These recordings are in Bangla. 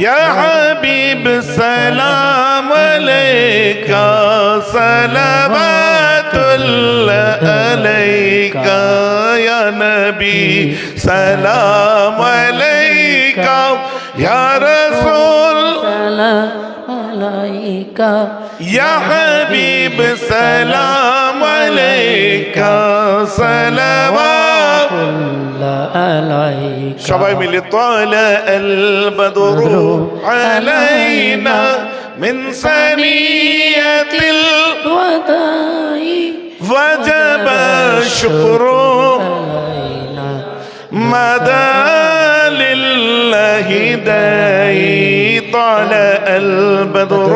یا حبیب سلام علیکہ صلوات اللہ علیکہ یا نبی سلام علیکہ یا رسول سلام علیکہ یا حبیب سلام علیکہ صلوات সবাই মিলে طلع البدر علينا من ثنية ওয়াদাই وجب الشكر আলাইনা مدى لله داي طلع البدر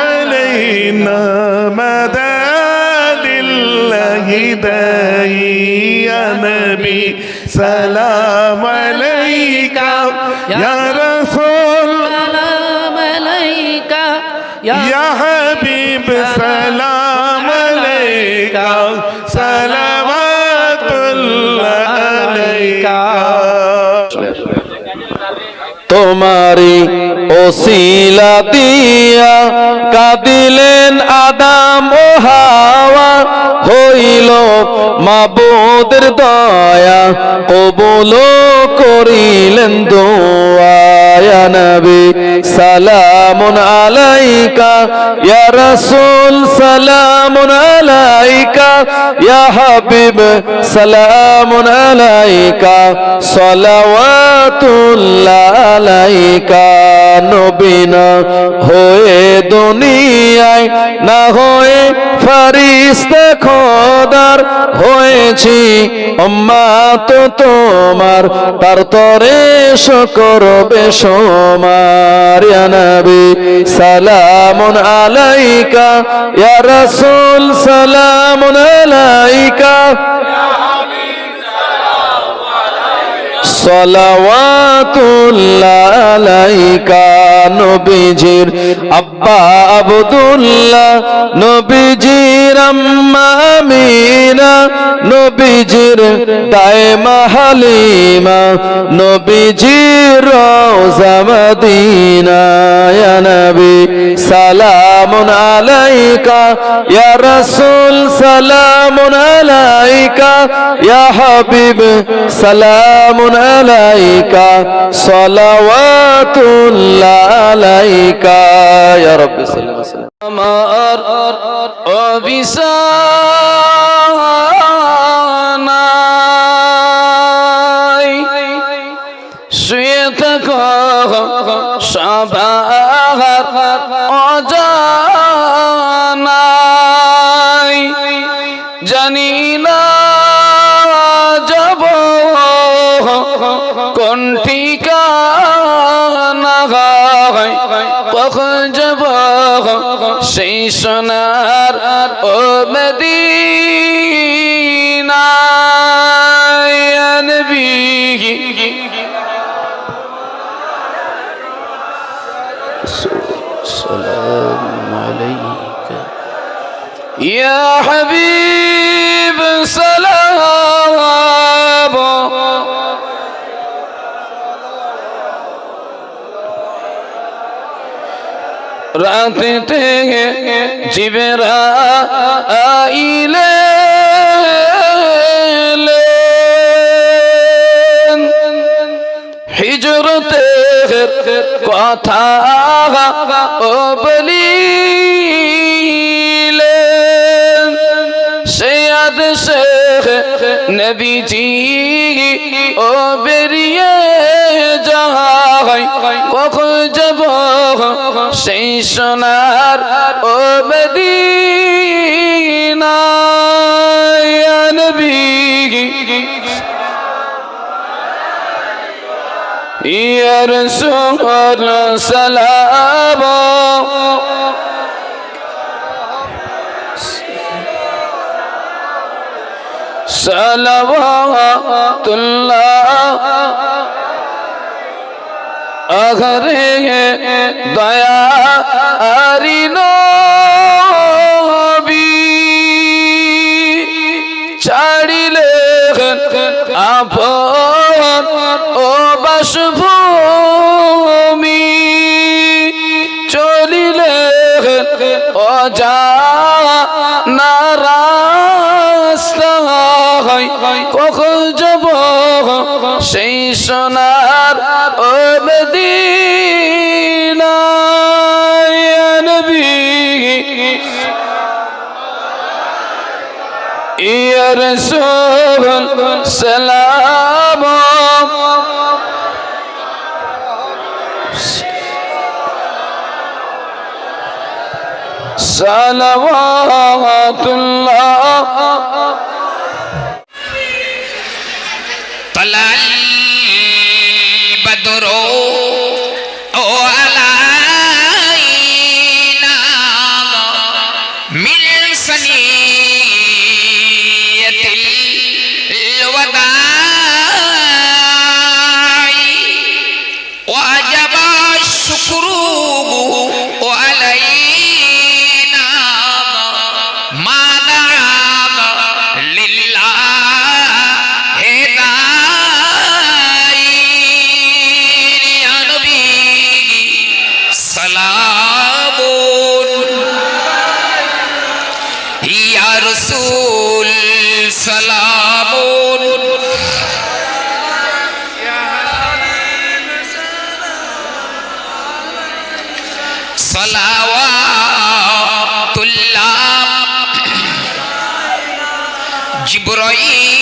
علينا مدى لله داي يا نبي سلام عليك يا رسول সালাম আলাইকা ইয়া يا حبيب سلام عليك صلوات الله عليك তোমারি ওসিলা দিয়া কাঁদিলেন আদাম ও হাওয়া হইল মাবুদের দয়া কবুল করিলেন দোয়া। নবী সালামুন আলাইকা, ইয়া রাসূল, সালামুন আলাইকা, ইয়া হাবিব, সালামুন আলাইকা, সালাওয়াতুল্লাহ আলাইকা। নবীনা হয়ে দুনিয়ায়, না হয়ে ফারিস্তা খোদার হয়েছি অম্মা তো তোমার তার তরে শকর বেশমার। নবী, সালামুন আলাইকা, ইয়া রাসূল, সালামুন আলাইকা। সলাওয়াতুল্লাহ আলাইকা। নবীজির আব্বা আবদুল্লাহ নবীজির আম্মা আমিনা নবীজির দায়মা হালিমা নবীজির রওজা মদিনা ইয়া নবী সালামুন আলাইকা, ইয়া রাসূল, সালামুন আলাইকা, ইয়া হাবিব, সালামুন আলাইকা, সালাওয়াতুল্লাহ আলাইকা, ইয়া রাব্বি সাল্লাল্লাহু আলাইহি আমার অবিসানাই কোন ঠিকানা কখন যাব সেই সোনার ও মদিনা সালাম আলাইকা। ইয়া হাবিব। রাতে জিবেরা আইলে হিজরতে কথা ও বলিলেন সে নবীজি ও বেরিয়ে যাহাই কখন সেই সোনার ও মদিনা নবী ইয়া রাসূল আঘরে দয়া আরি নবী ছাড়িলে আপন ও বাসভূমি চলিলে অজা নারাস্তা হয় কখন যাব সেই সোনা ও মদিনা ইয়া নবী ইয়া সালাম সালাওয়াতুল্লাহ। জিব্রাইল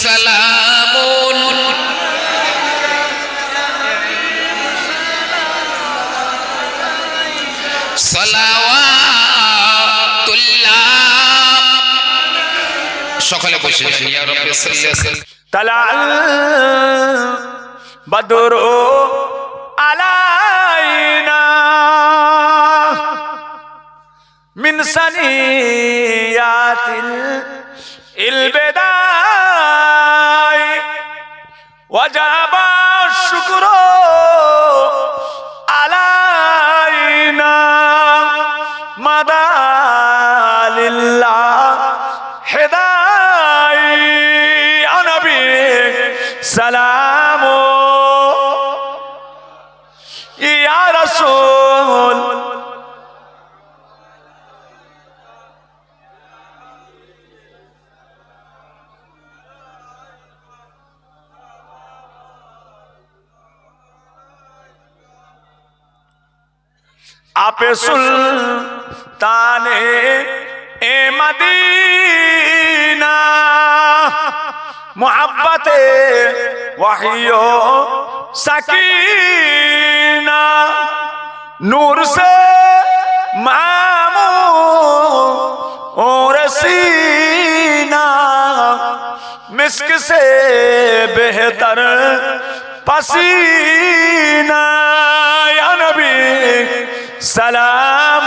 سلام صلوات الله সকলে বসে যান ইয়া রাব্বি সাল্লাল্লাহু তালাল বদরু আলাইনা من سنيات البداية ওয়াজাবা শুক্র আলাইনা মাদালিল্লাহ হেদাই অনবী সালাম আপেসুল তানে এ মদিনা। মোহাব্বতে ওয়াহিও সাকিনা। নূর সে মামু ওর সিনা মিস্ক সে বেহতর পসিনা। ইয়া নবী সালাম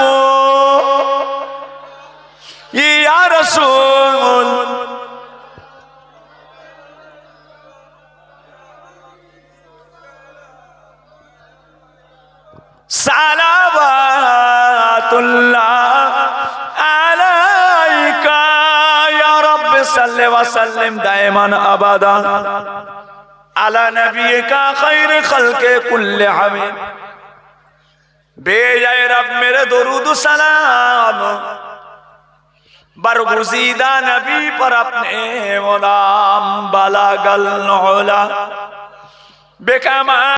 ইয়া রাসূল সালাওয়াতুল্লাহ আলাইকা ইয়া রব সাল্লি ওয়া সাল্লিম দায়মান আবাদা আলা নবিয়িকা খায়রুল খালকে কুল্লি হামিদ। বেজায় রব মেরে দরুদ সালাম। বারগুজিদা নবী পর আপনি মোলাম বালাগল নহলা। বেকামা